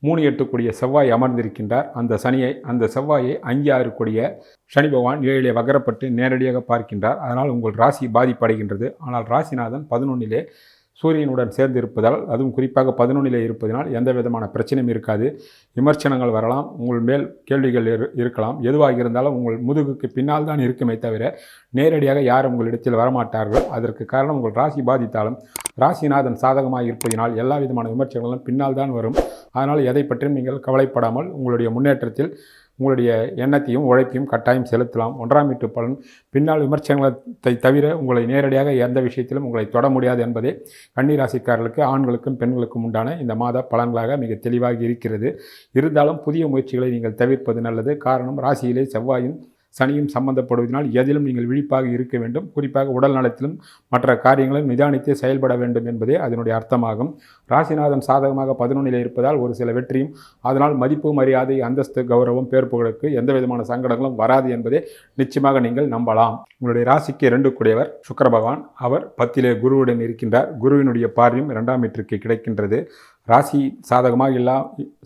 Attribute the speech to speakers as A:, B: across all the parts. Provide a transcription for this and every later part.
A: மூணு எட்டுக்கூடிய செவ்வாய் அமர்ந்திருக்கின்றார். அந்த சனியை அந்த செவ்வாயை அஞ்சு ஆறு கூடிய சனி பகவான் ஏழிலே வகரப்பட்டு நேரடியாக பார்க்கின்றார். அதனால் உங்கள் ராசி பாதிப்படைகின்றது. ஆனால் ராசிநாதன் பதினொன்னிலே சூரியனுடன் சேர்ந்து இருப்பதால் அதுவும் குறிப்பாக பதினொன்னிலே இருப்பதனால் எந்த விதமான பிரச்சனையும் இருக்காது. விமர்சனங்கள் வரலாம் உங்கள் மேல் கேள்விகள் இரு- இருக்கலாம். எதுவாக இருந்தாலும் உங்கள் முதுகுக்கு பின்னால் தான் இருக்குமே தவிர நேரடியாக யாரும் உங்களிடத்தில் வரமாட்டார்கள். அதற்கு காரணம் உங்கள் ராசி பாதித்தாலும் ராசிநாதன் சாதகமாக இருப்பதினால் எல்லா விதமான விமர்சனங்களும் பின்னால் தான் வரும். அதனால் எதை பற்றியும் நீங்கள் கவலைப்படாமல் உங்களுடைய முன்னேற்றத்தில் உங்களுடைய எண்ணத்தையும் உழைப்பையும் கட்டாயம் செலுத்தலாம். ஒன்றாம் வீட்டு பலன். பின்னால் விமர்சனங்களை தவிர உங்களை நேரடியாக எந்த விஷயத்திலும் உங்களை தொட முடியாது என்பதே கன்னிராசிக்காரர்களுக்கு ஆண்களுக்கும் பெண்களுக்கும் உண்டான இந்த மாத பலன்களாக மிக தெளிவாக இருக்கிறது. இருந்தாலும் புதிய முயற்சிகளை நீங்கள் தவிர்ப்பது நல்லது. காரணம் ராசியிலே செவ்வாயும் சனியும் சம்பந்தப்படுவதனால் எதிலும் நீங்கள் விழிப்பாக இருக்க வேண்டும். குறிப்பாக உடல் நலத்திலும் மற்ற காரியங்களும் நிதானித்து செயல்பட வேண்டும் என்பதே அதனுடைய அர்த்தமாகும். ராசிநாதன் சாதகமாக பதினொன்றில் இருப்பதால் ஒரு சில வெற்றியும் அதனால் மதிப்பு மரியாதை அந்தஸ்து கௌரவம் பேர் புகழுக்கு எந்த விதமான சங்கடங்களும் வராது என்பதே நிச்சயமாக நீங்கள் நம்பலாம். உங்களுடைய ராசிக்கு இரண்டு கூடியவர் சுக்கர பகவான். அவர் பத்திலே குருவுடன் இருக்கின்றார். குருவினுடைய பார்வையும் இரண்டாம் வீட்டிற்கு கிடைக்கின்றது. ராசி சாதகமாக இல்லா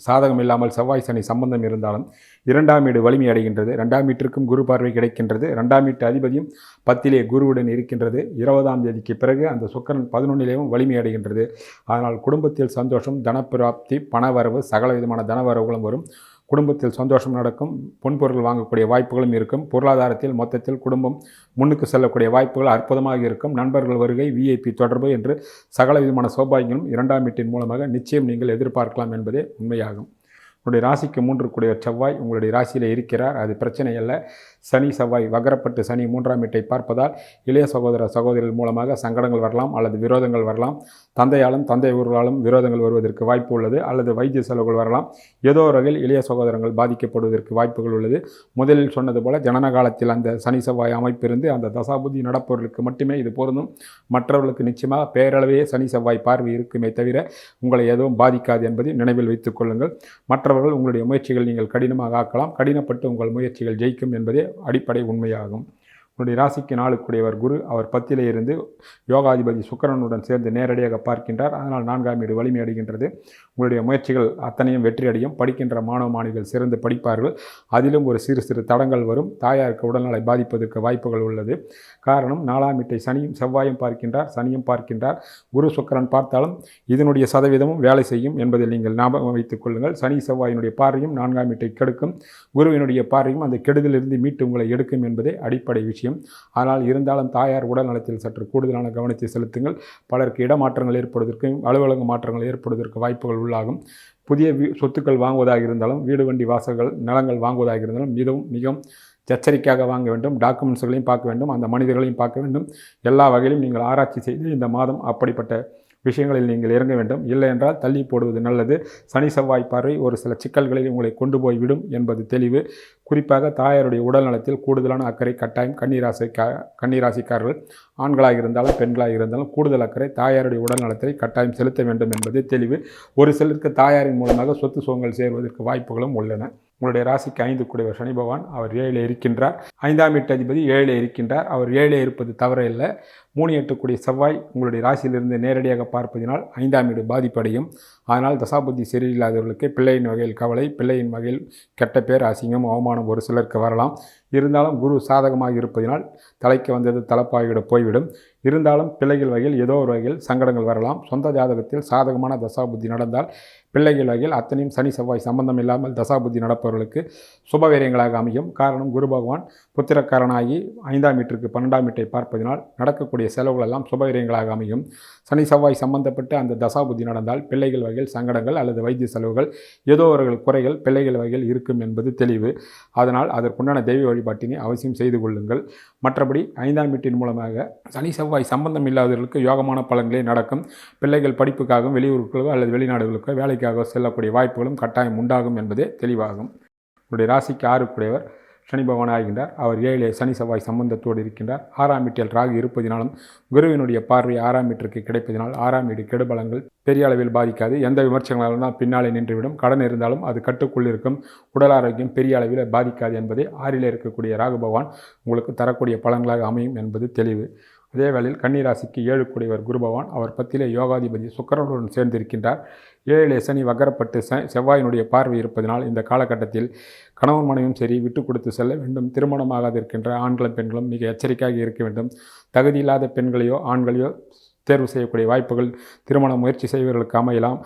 A: சாதகம் இல்லாமல் செவ்வாய் சனி சம்பந்தம் இருந்தாலும் இரண்டாம் வீடு வலிமை அடைகின்றது. ரெண்டாம் வீட்டிற்கும் குரு பார்வை கிடைக்கின்றது. ரெண்டாம் வீட்டு அதிபதியும் பத்திலே குருவுடன் இருக்கின்றது. இருபதாம் தேதிக்கு பிறகு அந்த சுக்கரன் பதினொன்னிலேயும் வலிமை அடைகின்றது. அதனால் குடும்பத்தில் சந்தோஷம் தனப்பிராப்தி பணவரவு சகல விதமான தனவரவுகளும் வரும். குடும்பத்தில் சந்தோஷம் நடக்கும் பொன்பொருள் வாங்கக்கூடிய வாய்ப்புகளும் இருக்கும். பொருளாதாரத்தில் மொத்தத்தில் குடும்பம் முன்னுக்கு செல்லக்கூடிய வாய்ப்புகள் அற்புதமாக இருக்கும். நண்பர்கள் வருகை விஐபி தொடர்பு என்று சகல விதமான சௌபாகியங்களும் இரண்டாம் வீட்டின் மூலமாக நிச்சயம் நீங்கள் எதிர்பார்க்கலாம் என்பதே உண்மையாகும். உங்களுடைய ராசிக்கு மூன்று கூடிய செவ்வாய் உங்களுடைய ராசியில் இருக்கிறார். அது பிரச்சனை அல்ல. சனி செவ்வாய் வகரப்பட்டு சனி மூன்றாம் வீட்டை பார்ப்பதால் இளைய சகோதர சகோதரிகள் மூலமாக சங்கடங்கள் வரலாம் அல்லது விரோதங்கள் வரலாம். தந்தையாலும் தந்தை ஊர்களாலும் விரோதங்கள் வருவதற்கு வாய்ப்பு உள்ளது அல்லது வைத்திய செலவுகள் வரலாம். ஏதோ ஒரு வகையில் இளைய சகோதரங்கள் பாதிக்கப்படுவதற்கு வாய்ப்புகள் உள்ளது. முதலில் சொன்னது போல ஜனன காலத்தில் அந்த சனி செவ்வாய் அமைப்பிருந்து அந்த தசாபுதி நடப்பவர்களுக்கு மட்டுமே இது பொருந்தும் மற்றவர்களுக்கு நிச்சயமாக பேரளவே சனி செவ்வாய் பார்வை இருக்குமே தவிர உங்களை எதுவும் பாதிக்காது என்பதை நினைவில் வைத்துக் கொள்ளுங்கள். மற்றவர்கள் உங்களுடைய முயற்சிகள் நீங்கள் கடினமாக ஆக்கலாம். கடினப்பட்டு உங்கள் முயற்சிகள் ஜெயிக்கும் என்பதே அடிப்படை உண்மையாகும். உங்களுடைய ராசிக்கு நாளுக்குடையவர் குரு. அவர் பத்திலே இருந்து யோகாதிபதி சுக்கரனுடன் சேர்ந்து நேரடியாக பார்க்கின்றார். அதனால் நான்காம் வீடு வலிமை அடைகின்றது. உங்களுடைய முயற்சிகள் அத்தனையும் வெற்றி அடையும். படிக்கின்ற மாணவ மாணவிகள் சிறந்து படிப்பார்கள். அதிலும் ஒரு சிறு சிறு தடங்கள் வரும். தாயாருக்கு உடல்நலை பாதிப்பதற்கு வாய்ப்புகள் உள்ளது. காரணம் நாலாம் வீட்டை சனியும் செவ்வாயும் பார்க்கின்றார் சனியும் பார்க்கின்றார். குரு சுக்கரன் பார்த்தாலும் இதனுடைய சதவீதமும் வேலை செய்யும் என்பதில் நீங்கள் ஞாபகம் வைத்துக் கொள்ளுங்கள். சனி செவ்வாயினுடைய பார்வையும் நான்காம் வீட்டை கெடுக்கும். குருவினுடைய பார்வையும் அந்த கெடுதலிருந்து மீட்டு உங்களை எடுக்கும் என்பதே அடிப்படை விஷயம். ஆனால் இருந்தாலும் தாயார் உடல் நலத்தில் சற்று கூடுதலான கவனத்தை செலுத்துங்கள். பலருக்கு இடமாற்றங்கள் ஏற்படுவதற்கு அலுவலக மாற்றங்கள் ஏற்படுவதற்கு வாய்ப்புகள் உள்ளாகும். புதிய வீ சொத்துக்கள் வாங்குவதாக இருந்தாலும் வீடு வண்டி வாசல்கள் நிலங்கள் வாங்குவதாக இருந்தாலும் மிகவும் மிகவும் எச்சரிக்கையாக வாங்க வேண்டும் டாக்குமெண்ட்ஸ்களையும் பார்க்க வேண்டும் அந்த மனிதர்களையும் பார்க்க வேண்டும். எல்லா வகையிலும் நீங்கள் ஆராய்ச்சி செய்து இந்த மாதம் அப்படிப்பட்ட விஷயங்களில் நீங்கள் இறங்க வேண்டும். இல்லை என்றால் தள்ளி போடுவது நல்லது. சனி செவ்வாய் பார்வை ஒரு சில சிக்கல்களில் உங்களை கொண்டு போய் விடும் என்பது தெளிவு. குறிப்பாக தாயாருடைய உடல் நலத்தில் கூடுதலான அக்கறை கட்டாயம். கன்னிராசி கண்ணீராசிக்காரர்கள் ஆண்களாக இருந்தாலும் பெண்களாக இருந்தாலும் கூடுதல் அக்கறை தாயாருடைய உடல் நலத்தை கட்டாயம் செலுத்த வேண்டும் என்பது தெளிவு. ஒரு சிலருக்கு தாயாரின் மூலமாக சொத்து சுகங்கள் சேர்வதற்கு வாய்ப்புகளும் உள்ளன. உங்களுடைய ராசிக்கு ஐந்து கூடியவர் சனி பகவான் அவர் ஏழில் இருக்கின்றார். ஐந்தாம் எட்டு அதிபதி ஏழில் இருக்கின்றார். அவர் ஏழில் இருப்பது தவறு இல்லை மூணு எட்டுக்குடிய செவ்வாய் உங்களுடைய ராசியிலிருந்து நேரடியாக பார்ப்பதினால் ஐந்தாம் வீடு பாதிப்படையும். அதனால் தசாபுத்தி சரியில்லாதவர்களுக்கு பிள்ளையின் வகையில் கவலை பிள்ளையின் வகையில் கெட்ட பேர் அசிங்கம் அவமானம் ஒரு சிலருக்கு வரலாம். இருந்தாலும் குரு சாதகமாக இருப்பதினால் தலைக்கு வந்தது தலப்பாகிவிட போய்விடும். இருந்தாலும் பிள்ளைகள் வகையில் ஏதோ ஒரு வகையில் சங்கடங்கள் வரலாம். சொந்த ஜாதகத்தில் சாதகமான தசாபுத்தி நடந்தால் பிள்ளைகள் வகையில் அத்தனையும் சனி செவ்வாய் சம்பந்தம் இல்லாமல் தசாபுத்தி நடப்பவர்களுக்கு சுபவீரியங்களாக அமையும். காரணம் குரு பகவான் புத்திரக்காரனாகி ஐந்தாம் வீட்டிற்கு பன்னெண்டாம் வீட்டை பார்ப்பதினால் நடக்கக்கூடிய செலவுகள் எல்லாம் அமையும். சனி செவ்வாய் சம்பந்தப்பட்டு அந்த தசாபுத்தி நடந்தால் பிள்ளைகள் வகையில் சங்கடங்கள் அல்லது வைத்திய செலவுகள் ஏதோ ஒரு குறைகள் பிள்ளைகள் வகையில் இருக்கும் என்பது தெளிவு. அதனால் அதற்குண்டான தெய்வ வழிபாட்டினை அவசியம் செய்து கொள்ளுங்கள். மற்றபடி ஐந்தாம் வீட்டின் மூலமாக சனி செவ்வாய் சம்பந்தம் இல்லாதவர்களுக்கு யோகமான பலன்களே நடக்கும். பிள்ளைகள் படிப்புக்காகவும் வெளியூர்களுக்கோ அல்லது வெளிநாடுகளுக்கோ வேலைக்காக செல்லக்கூடிய வாய்ப்புகளும் கட்டாயம் உண்டாகும் என்பதே தெளிவாகும். உங்களுடைய ராசிக்கு ஆறுக்குடையவர் சனி பகவான் ஆகின்றார் அவர் ஏழே சனி செவ்வாய் சம்பந்தத்தோடு இருக்கின்றார். ஆறாம் வீட்டில் ராகு இருப்பதினாலும் குருவினுடைய பார்வை ஆறாம் வீட்டிற்கு கிடைப்பதினால் ஆறாம் வீடு கெடுபலங்கள் பெரிய அளவில் பாதிக்காது. எந்த விமர்சனங்களாலும் தான் பின்னாலே நின்றுவிடும். கடன் இருந்தாலும் அது கட்டுக்குள் இருக்கும். உடல் ஆரோக்கியம் பெரிய அளவில் பாதிக்காது என்பதை ஆறிலே இருக்கக்கூடிய ராகு பகவான் உங்களுக்கு தரக்கூடிய பலன்களாக அமையும் என்பது தெளிவு. அதே வேளையில் கன்னிராசிக்கு ஏழு கூடியவர் குருபவான் அவர் பத்திலே யோகாதிபதி சுக்கரனுடன் சேர்ந்திருக்கின்றார். ஏழிலே சனி வகரப்பட்டு ச செவ்வாயினுடைய பார்வை இருப்பதனால் இந்த காலகட்டத்தில் கணவன் மனைவியும் சரி விட்டு கொடுத்து செல்ல வேண்டும். திருமணமாகாது இருக்கின்ற ஆண்களும் பெண்களும் மிக எச்சரிக்கையாக இருக்க வேண்டும். தகுதியில்லாத பெண்களையோ ஆண்களையோ தேர்வு செய்யக்கூடிய வாய்ப்புகள் திருமண முயற்சி செய்வர்களுக்கு அமையலாம்.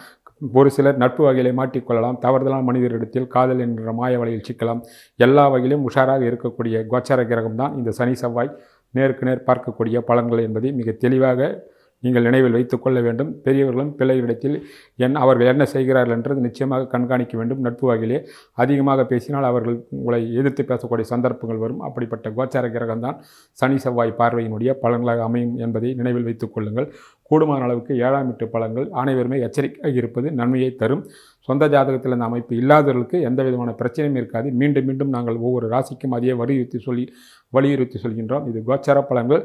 A: ஒரு சிலர் நட்பு வகையிலே மாட்டிக்கொள்ளலாம் தவறுதலான மனிதரிடத்தில் காதல் என்ற மாய வழியில் சிக்கலாம். எல்லா வகையிலும் உஷாராக இருக்கக்கூடிய கோச்சார கிரகம் தான் இந்த சனி செவ்வாய். நேருக்கு நேர் பார்க்கக்கூடிய பலன்கள் என்பதை மிக தெளிவாக நீங்கள் நினைவில் வைத்துக்கொள்ள வேண்டும். பெரியவர்களும் பிள்ளைகளிடத்தில் என் அவர்கள் என்ன செய்கிறார்கள் என்றது நிச்சயமாக கண்காணிக்க வேண்டும். நட்பு வகையிலே அதிகமாக பேசினால் அவர்கள் உங்களை எதிர்த்து பேசக்கூடிய சந்தர்ப்பங்கள் வரும். அப்படிப்பட்ட கோச்சார கிரகம்தான் சனி செவ்வாய் பார்வையினுடைய பலன்களாக அமையும் என்பதை நினைவில் வைத்துக் கொள்ளுங்கள். கூடுமான அளவுக்கு ஏழாம் எட்டு பலன்கள் அனைவருமே எச்சரிக்கையாக இருப்பது நன்மையை தரும். சொந்த ஜாதகத்தில் அந்த அமைப்பு இல்லாதவர்களுக்கு எந்த விதமான பிரச்சனையும் இருக்காது. மீண்டும் மீண்டும் நாங்கள் ஒவ்வொரு ராசிக்கும் அதையே வலியுறுத்தி சொல்லி வலியுறுத்தி சொல்கின்றோம். இது கோச்சார பலன்கள்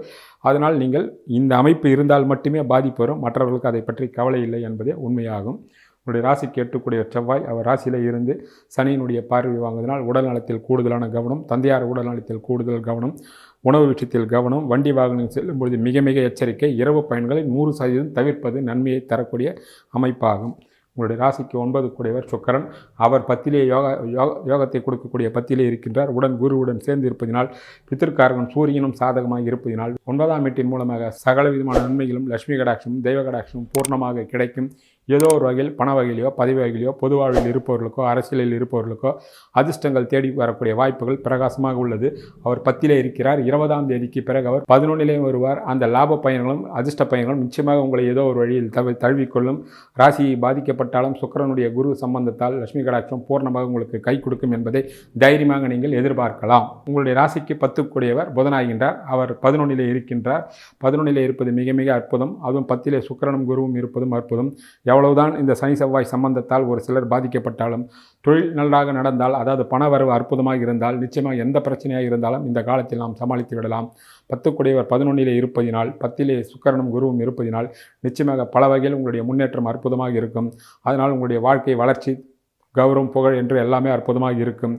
A: அதனால் நீங்கள் இந்த அமைப்பு இருந்தால் மட்டுமே பாதிப்பு வரும். மற்றவர்களுக்கு அதை பற்றி கவலை இல்லை என்பதே உண்மையாகும். உங்களுடைய ராசிக்கு எட்டுக்கூடிய செவ்வாய் அவர் ராசியில் இருந்து சனியினுடைய பார்வை வாங்குவதனால் உடல் நலத்தில் கூடுதலான கவனம் தந்தையார் உடல் நலத்தில் கூடுதல் கவனம் உணவு விஷயத்தில் கவனம் வண்டி வாகனம் செல்லும் பொழுது மிக மிக எச்சரிக்கை. இரவு பயன்களை நூறு சதவீதம் தவிர்ப்பது நன்மையை தரக்கூடிய அமைப்பாகும். உங்களுடைய ராசிக்கு ஒன்பது கூடியவர் சுக்கரன். அவர் பத்திலே யோகா யோக யோகத்தை கொடுக்கக்கூடிய பத்திலே இருக்கின்றார். உடன் குருவுடன் சேர்ந்து இருப்பதினால் பித்திருக்காரகன் சூரியனும் சாதகமாக இருப்பதினால் ஒன்பதாம் வீட்டின் மூலமாக சகல விதமான நன்மைகளும் லட்சுமி கடாட்சமும் தெய்வ கடாட்சமும் பூர்ணமாக கிடைக்கும். ஏதோ ஒரு வகையில் பண வகையிலையோ பதவி வகையிலையோ பொது வாழ்வில் இருப்பவர்களுக்கோ அரசியலில் இருப்பவர்களுக்கோ அதிர்ஷ்டங்கள் தேடி வரக்கூடிய வாய்ப்புகள் பிரகாசமாக உள்ளது. அவர் பத்திலே இருக்கிறார். இருபதாம் தேதிக்கு பிறகு அவர் பதினொன்றிலேயும் வருவார். அந்த லாப பயன்களும் அதிர்ஷ்ட பயன்களும் நிச்சயமாக உங்களை ஏதோ ஒரு வழியில் தவி தழுவிக்கொள்ளும். ராசியை பாதிக்கப்பட்டாலும் சுக்கரனுடைய குரு சம்பந்தத்தால் லட்சுமி கடாட்சம் பூர்ணமாக உங்களுக்கு கை கொடுக்கும் என்பதை தைரியமாக நீங்கள் எதிர்பார்க்கலாம். உங்களுடைய ராசிக்கு பத்துக்குடையவர் புதனாகின்றார். அவர் பதினொன்றிலே இருக்கின்றார். பதினொன்றிலே இருப்பது மிக மிக அற்புதம். அதுவும் பத்திலே சுக்கரனும் குருவும் இருப்பதும் அற்புதம். எவ்வளவுதான் இந்த சனி செவ்வாய் சம்பந்தத்தால் ஒரு சிலர் பாதிக்கப்பட்டாலும் தொழில் நன்றாக நடந்தால் அதாவது பண வரவு அற்புதமாக இருந்தால் நிச்சயமாக எந்த பிரச்சனையாக இருந்தாலும் இந்த காலத்தில் நாம் சமாளித்து விடலாம். பத்துக்குடையவர் பதினொன்றிலே இருப்பதினால் பத்திலே சுக்கரனும் குருவும் இருப்பதினால் நிச்சயமாக பல வகையில் உங்களுடைய முன்னேற்றம் அற்புதமாக இருக்கும். அதனால் உங்களுடைய வாழ்க்கை வளர்ச்சி கௌரவம் புகழ் என்று எல்லாமே அற்புதமாக இருக்கும்.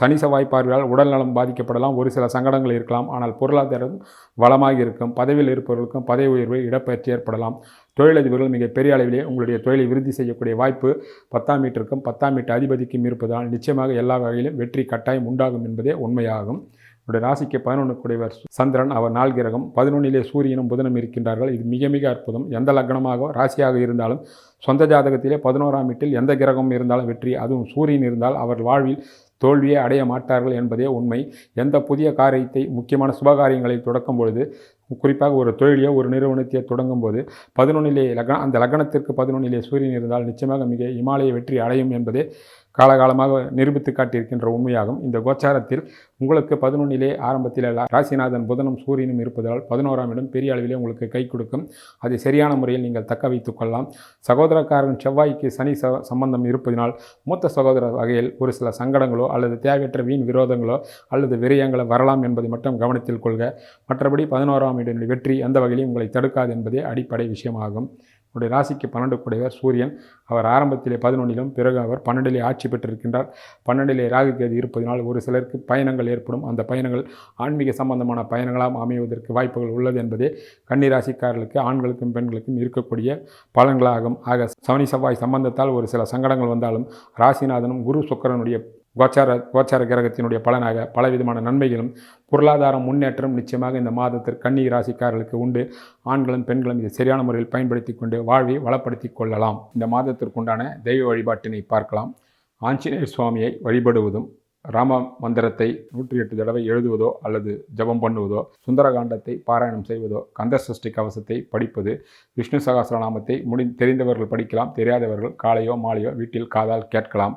A: சனி செவ்வாய் பார்வையால் உடல்நலம் பாதிக்கப்படலாம். ஒரு சில சங்கடங்கள் இருக்கலாம். ஆனால் பொருளாதாரம் வளமாக இருக்கும். பதவியில் இருப்பவர்களுக்கும் பதவி உயர்வு இடப்பெயர்ச்சி ஏற்படலாம். தொழிலதிபர்கள் மிக பெரிய அளவிலே உங்களுடைய தொழிலை விருத்தி செய்யக்கூடிய வாய்ப்பு பத்தாம் மீட்டருக்கும் பத்தாம் மீட்டர் அதிபதிக்கும் இருப்பதால் நிச்சயமாக எல்லா வகையிலும் வெற்றி கட்டாயம் உண்டாகும் என்பதே உண்மையாகும். உடைய ராசிக்கு பதினொன்று கூடியவர் சந்திரன் அவர் நாள் கிரகம். பதினொன்னிலே சூரியனும் புதனும் இருக்கின்றார்கள். இது மிக மிக அற்புதம். எந்த லக்னமாக ராசியாக இருந்தாலும் சொந்த ஜாதகத்திலே பதினோராம் வீட்டில் எந்த கிரகம் இருந்தாலும் வெற்றி அதுவும் சூரியன் இருந்தால் அவர் வாழ்வில் தோல்வியை அடைய மாட்டார்கள் என்பதே உண்மை. எந்த புதிய காரியத்தை முக்கியமான சுபகாரியங்களை தொடக்கும் பொழுது குறிப்பாக ஒரு தொழிலையோ ஒரு நிறுவனத்தையோ தொடங்கும் போது பதினொன்னிலே லக்ன அந்த லக்னத்திற்கு பதினொன்னிலே சூரியன் இருந்தால் நிச்சயமாக மிக இமாலய வெற்றி அடையும் என்பதே காலகாலமாக நிரூபித்து காட்டியிருக்கின்ற உண்மையாகும். இந்த கோச்சாரத்தில் உங்களுக்கு பதினொன்னிலே ஆரம்பத்தில் ராசிநாதன் புதனும் சூரியனும் இருப்பதால் பதினோராம் இடம் பெரிய அளவிலே உங்களுக்கு கை கொடுக்கும். அதை சரியான முறையில் நீங்கள் தக்க வைத்துக் கொள்ளலாம். சகோதரக்காரன் செவ்வாய்க்கு சனி ச சம்பந்தம் இருப்பதினால் மூத்த சகோதர வகையில் ஒரு சில சங்கடங்களோ அல்லது தேவையற்ற வீண் விரோதங்களோ அல்லது விரயங்களோ வரலாம் என்பதை மட்டும் கவனத்தில் கொள்க. மற்றபடி பதினோராம் இடம் வெற்றி எந்த வகையிலும் உங்களை தடுக்காது என்பதே அடிப்படை விஷயமாகும். உங்களுடைய ராசிக்கு பன்னெண்டு கூடையவர் சூரியன். அவர் ஆரம்பத்திலே பதினொன்றிலும் பிறகு அவர் பன்னெண்டிலே ஆட்சி பெற்றிருக்கின்றார். பன்னெண்டிலே ராகு கேது இருப்பதனால் ஒரு சிலருக்கு பயணங்கள் ஏற்படும். அந்த பயணங்கள் ஆன்மீக சம்பந்தமான பயணங்களாக அமைவதற்கு வாய்ப்புகள் உள்ளது என்பதே கன்னிராசிக்காரர்களுக்கு ஆண்களுக்கும் பெண்களுக்கும் இருக்கக்கூடிய பலன்களாகும். ஆக சவனி செவ்வாய் சம்பந்தத்தால் ஒரு சில சங்கடங்கள் வந்தாலும் ராசிநாதனும் குரு சுக்கரனுடைய கோச்சார கோச்சார கிரகத்தினுடைய பலனாக பலவிதமான நன்மைகளும் பொருளாதார முன்னேற்றம் நிச்சயமாக இந்த மாதத்திற்கு கன்னி ராசிக்காரர்களுக்கு உண்டு. ஆண்களும் பெண்களும் இதை சரியான முறையில் பயன்படுத்தி கொண்டு வாழ்வை வளப்படுத்தி கொள்ளலாம். இந்த மாதத்திற்குண்டான தெய்வ வழிபாட்டினை பார்க்கலாம். ஆஞ்சநேயர் சுவாமியை வழிபடுவதும் ராம மந்திரத்தை நூற்றி எட்டு தடவை எழுதுவதோ அல்லது ஜெபம் பண்ணுவதோ சுந்தரகாண்டத்தை பாராயணம் செய்வதோ கந்த சஷ்டி கவசத்தை படிப்பது விஷ்ணு சகஸ்ரநாமத்தை முடி தெரிந்தவர்கள் படிக்கலாம் தெரியாதவர்கள் காலையோ மாலையோ வீட்டில் காதால் கேட்கலாம்.